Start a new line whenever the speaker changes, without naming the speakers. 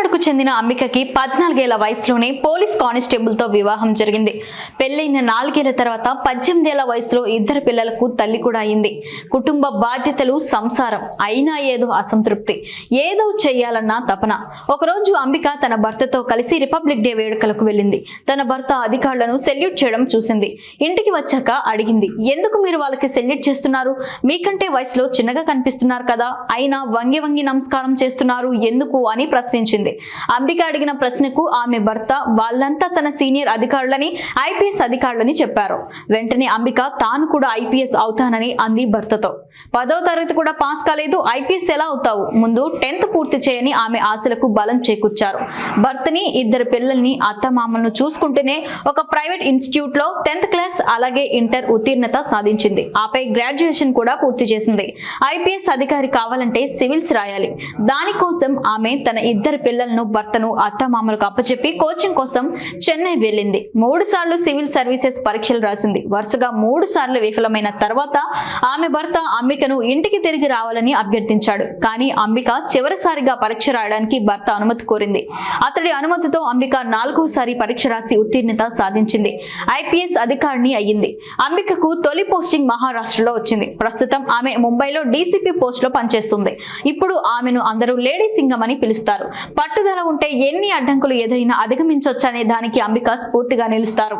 ಮಾಡ್ಕೊಂಡ್ చెందిన అంబికకి పద్నాలుగేళ్ళ వయసులోనే పోలీస్ కానిస్టేబుల్తో వివాహం జరిగింది. పెళ్ళైన నాలుగేళ్ళ తర్వాత పద్దెనిమిదేళ్ళ వయసులో ఇద్దరు పిల్లలకు తల్లి కూడా అయింది. కుటుంబ బాధ్యతలు సంసారం అయినా ఏదో అసంతృప్తి. ఏదో చెయ్యాలన్న తపన. ఒకరోజు అంబిక తన భర్తతో కలిసి రిపబ్లిక్ డే వేడుకలకు వెళ్ళింది. తన భర్త అధికారులను సెల్యూట్ చేయడం చూసింది. ఇంటికి వచ్చాక అడిగింది ఎందుకు మీరు వాళ్ళకి సెల్యూట్ చేస్తున్నారు? మీకంటే వయసులో చిన్నగా కనిపిస్తున్నారు కదా. అయినా వంగి వంగి నమస్కారం చేస్తున్నారు. ఎందుకు? అని ప్రశ్నించింది. అంబిక అడిగిన ప్రశ్నకు ఆమె భర్త వాళ్ళంతా తన సీనియర్ అధికారులని ఐపీఎస్ అధికారులని చెప్పారు. వెంటనే అంబిక తాను కూడా ఐపీఎస్ అవుతానని అంది భర్తతో. పదో తరగతి కూడా పాస్ కాలేదు ఐపీఎస్ ఎలా అవుతావు? ముందు టెన్త్ పూర్తి చేయని ఆమె ఆశలకు బలం చేకూర్చారు. భర్తని ఇద్దరు పిల్లల్ని అత్తమామలను చూసుకుంటూనే ఒక ప్రైవేట్ ఇన్స్టిట్యూట్లో టెన్త్ క్లాస్ అలాగే ఇంటర్ ఉత్తీర్ణత సాధించింది. ఆపై గ్రాడ్యుయేషన్ కూడా పూర్తి చేసింది. ఐపీఎస్ అధికారి కావాలంటే సివిల్స్ రాయాలి. దానికోసం ఆమె తన ఇద్దరు పిల్లలను భర్తను అత్తమామలకు అప్పచెప్పి కోచింగ్ కోసం చెన్నై వెళ్ళింది. మూడు సార్లు సివిల్ సర్వీసెస్ పరీక్షలు రాసింది. వరుసగా మూడు సార్లు విఫలమైన తర్వాత ఆమె భర్త అంబికను ఇంటికి తిరిగి రావాలని అభ్యర్థించాడు. కానీ అంబిక చివరిసారిగా పరీక్ష రాయడానికి భర్త అనుమతి కోరింది. అతడి అనుమతితో అంబిక నాలుగోసారి పరీక్ష రాసి ఉత్తీర్ణత సాధించింది. ఐపీఎస్ అధికారిని అయ్యింది. అంబికకు తొలి పోస్టింగ్ మహారాష్ట్రలో వచ్చింది. ప్రస్తుతం ఆమె ముంబైలో డీసీపీ పోస్ట్లో పనిచేస్తుంది. ఇప్పుడు ఆమెను అందరూ లేడీ సింగం అని పిలుస్తారు. పట్టుదల పట్టుదల ఉంటే ఎన్ని అడ్డంకులు ఎదురైనా అధిగమించొచ్చనే దానికి అంబిక స్ఫూర్తిగా నిలుస్తారు.